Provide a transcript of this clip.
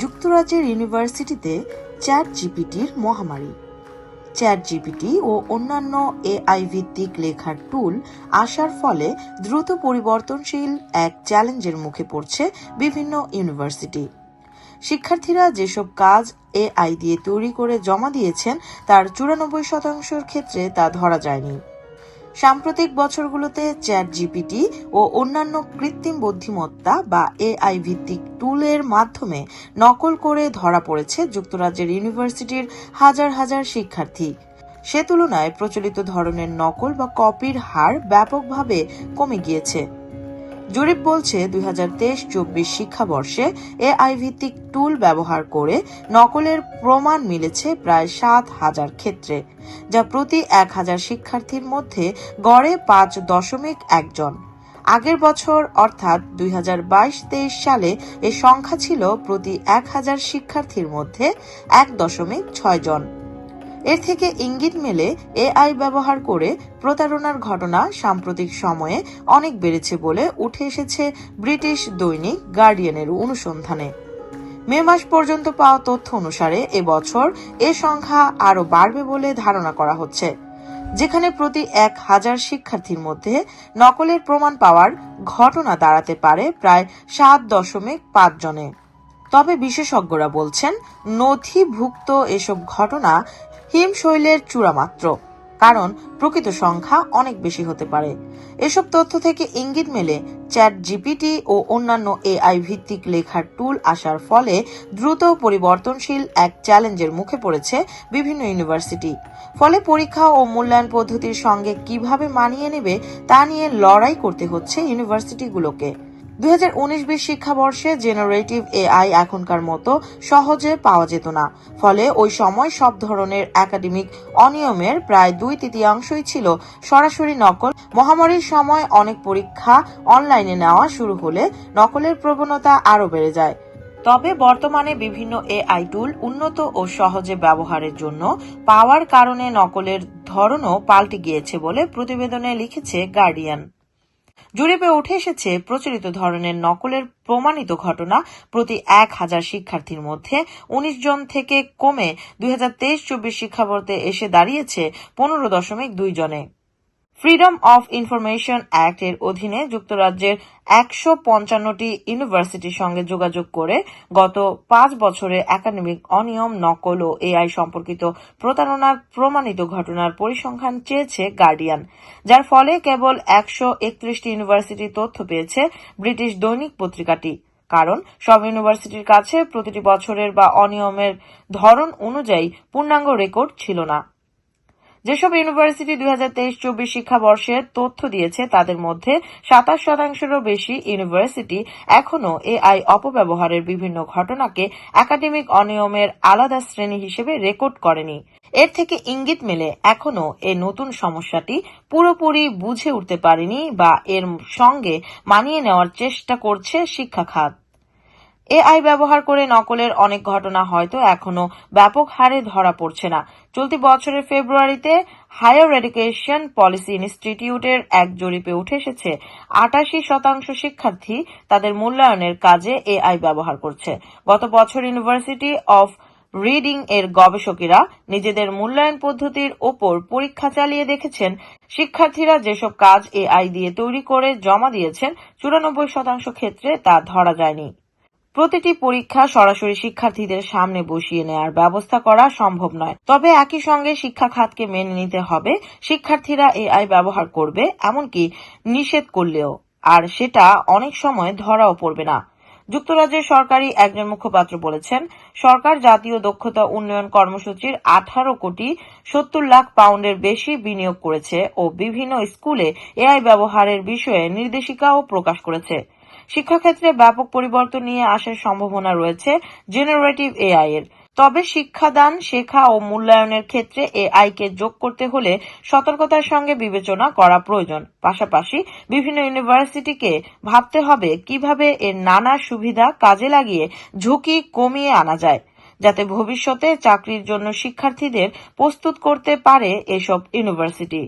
যুক্তরাজ্যের ইউনিভার্সিটিতে চ্যাট জিপিটির মহামারী। চ্যাট জিপিটি ও অন্যান্য এআই ভিত্তিক লেখার টুল আসার ফলে দ্রুত পরিবর্তনশীল এক চ্যালেঞ্জের মুখে পড়ছে বিভিন্ন ইউনিভার্সিটি। শিক্ষার্থীরা যেসব কাজ এআই দিয়ে তৈরি করে জমা দিয়েছেন, তার চুরানব্বই শতাংশের ক্ষেত্রে তা ধরা যায়নি। সাম্প্রতিক বছরগুলোতে চ্যাট জিপিটি ও অন্যান্য কৃত্রিম বুদ্ধিমত্তা বা এআই ভিত্তিক টুলের মাধ্যমে নকল করে ধরা পড়েছে যুক্তরাজ্যের ইউনিভার্সিটির হাজার হাজার শিক্ষার্থী। সে তুলনায় প্রচলিত ধরনের নকল বা কপির হার ব্যাপকভাবে কমে গিয়েছে। জরিপ বলছে, দুই হাজার তেইশ চব্বিশ শিক্ষাবর্ষে এআই ভিত্তিক টুল ব্যবহার করে নকলের প্রমাণ মিলেছে প্রায় সাত হাজার ক্ষেত্রে, যা প্রতি এক হাজার শিক্ষার্থীর মধ্যে গড়ে পাঁচ দশমিক একজন আগের বছর, অর্থাৎ দুই হাজার বাইশ তেইশ সালে, এ সংখ্যা ছিল প্রতি এক হাজার শিক্ষার্থীর মধ্যে এক দশমিক ছয় জন। এর থেকে ইঙ্গিত মেলে এআই ব্যবহার করে প্রতারণার ঘটনা সাম্প্রতিক সময়ে অনেক বেড়েছে বলে উঠে এসেছে ব্রিটিশ দৈনিক গার্ডিয়ানের অনুসন্ধানে। মে মাস পর্যন্ত পাওয়া তথ্য অনুসারে এবছর এ সংখ্যা আরও বাড়বে বলে ধারণা করা হচ্ছে, যেখানে প্রতি এক হাজার শিক্ষার্থীর মধ্যে নকলের প্রমাণ পাওয়ার ঘটনা দাঁড়াতে পারে প্রায় সাত দশমিক পাঁচ জনে। তবে বিশেষজ্ঞরা বলছেন, নথিভুক্ত এসব ঘটনা হিমশৈলের চূড়ামাত্র কারণ প্রকৃত সংখ্যা অনেক বেশি হতে পারে। এসব তথ্য থেকে ইঙ্গিত মেলে চ্যাট জিপিটি ও অন্যান্য এআই ভিত্তিক লেখার টুল আসার ফলে দ্রুত পরিবর্তনশীল এক চ্যালেঞ্জের মুখে পড়েছে বিভিন্ন ইউনিভার্সিটি। ফলে পরীক্ষা ও মূল্যায়ন পদ্ধতির সঙ্গে কীভাবে মানিয়ে নেবে তা নিয়ে লড়াই করতে হচ্ছে ইউনিভার্সিটিগুলোকে। দুই হাজার উনিশ বিশ শিক্ষাবর্ষে জেনারেটিভ এআই এখনকার মতো সহজে পাওয়া যেত না। ফলে ওই সময় সব ধরনের একাডেমিক অনিয়মের প্রায় দুই তৃতীয়াংশই ছিল সরাসরি নকল। মহামারীর সময় অনেক পরীক্ষা অনলাইনে নেওয়া শুরু হলে নকলের প্রবণতা আরও বেড়ে যায়। তবে বর্তমানে বিভিন্ন এআই টুল উন্নত ও সহজে ব্যবহারের জন্য পাওয়ার কারণে নকলের ধরনও পাল্টে গিয়েছে বলে প্রতিবেদনে লিখেছে গার্ডিয়ান জরিপে উঠে এসেছে প্রচলিত ধরনের নকলের প্রমাণিত ঘটনা প্রতি এক হাজার শিক্ষার্থীর মধ্যে উনিশ জন থেকে কমে দুই হাজার তেইশ চব্বিশ শিক্ষাবর্তে এসে দাঁড়িয়েছে পনেরো দশমিক দুই জনে। ফ্রিডম অফ ইনফরমেশন অ্যাক্ট এর অধীনে যুক্তরাজ্যের একশো পঞ্চান্নটি ইউনিভার্সিটির সঙ্গে যোগাযোগ করে গত পাঁচ বছরে একাডেমিক অনিয়ম, নকল ও এআই সম্পর্কিত প্রতারণার প্রমাণিত ঘটনার পরিসংখ্যান চেয়েছে গার্ডিয়ান যার ফলে কেবল একশো একত্রিশটি ইউনিভার্সিটির তথ্য পেয়েছে ব্রিটিশ দৈনিক পত্রিকাটি। কারণ, সব ইউনিভার্সিটির কাছে প্রতিটি বছরের বা অনিয়মের ধরন অনুযায়ী পূর্ণাঙ্গ রেকর্ড ছিল না। যেসব ইউনিভার্সিটি দুই হাজার তেইশ চব্বিশ শিক্ষাবর্ষে তথ্য দিয়েছে, তাদের মধ্যে সাতাশ শতাংশেরও বেশি ইউনিভার্সিটি এখনও এআই অপব্যবহারের বিভিন্ন ঘটনাকে একাডেমিক অনিয়মের আলাদা শ্রেণি হিসেবে রেকর্ড করেনি। এর থেকে ইঙ্গিত মেলে, এখনও এ নতুন সমস্যাটি পুরোপুরি বুঝে উঠতে পারেনি বা এর সঙ্গে মানিয়ে নেওয়ার চেষ্টা করছে শিক্ষা খাত। এআই ব্যবহার করে নকলের অনেক ঘটনা হয়তো এখনও ব্যাপক হারে ধরা পড়ছে না। চলতি বছরের ফেব্রুয়ারিতে হায়ার এডুকেশন পলিসি ইনস্টিটিউটের এক জরিপে উঠে এসেছে, আটাশি শতাংশ শিক্ষার্থী তাদের মূল্যায়নের কাজে এআই ব্যবহার করছে। গত বছর ইউনিভার্সিটি অফ রিডিং এর গবেষকেরা নিজেদের মূল্যায়ন পদ্ধতির ওপর পরীক্ষা চালিয়ে দেখেছেন, শিক্ষার্থীরা যেসব কাজ এআই দিয়ে তৈরি করে জমা দিয়েছেন, চুরানব্বই শতাংশ ক্ষেত্রে তা ধরা যায়নি। প্রতিটি পরীক্ষা সরাসরি শিক্ষার্থীদের সামনে বসিয়ে নেওয়ার ব্যবস্থা করা সম্ভব নয়। তবে একই সঙ্গে শিক্ষা খাতকে মেনে নিতে হবে। শিক্ষার্থীরা এআই ব্যবহার করবে, এমনকি নিষেধ করলেও। আর সেটা অনেক সময় ধরাও পড়বে না। যুক্তরাজ্যের সরকারি একজন মুখপাত্র বলেছেন, সরকার জাতীয় দক্ষতা উন্নয়ন কর্মসূচির আঠারো কোটি সত্তর লাখ পাউন্ডের বেশি বিনিয়োগ করেছে ও বিভিন্ন স্কুলে এআই ব্যবহারের বিষয়ে নির্দেশিকাও প্রকাশ করেছে। শিক্ষাক্ষেত্রে ব্যাপক পরিবর্তন নিয়ে আসার সম্ভাবনা রয়েছে জেনারেটিভ এআই এর। তবে শিক্ষাদান, শেখা ও মূল্যায়নের ক্ষেত্রে এআই কে যোগ করতে হলে সতর্কতার সঙ্গে বিবেচনা করা প্রয়োজন। পাশাপাশি বিভিন্ন ইউনিভার্সিটিকে ভাবতে হবে কীভাবে এর নানা সুবিধা কাজে লাগিয়ে ঝুঁকি কমিয়ে আনা যায়, যাতে ভবিষ্যতে চাকরির জন্য শিক্ষার্থীদের প্রস্তুত করতে পারে এসব ইউনিভার্সিটি।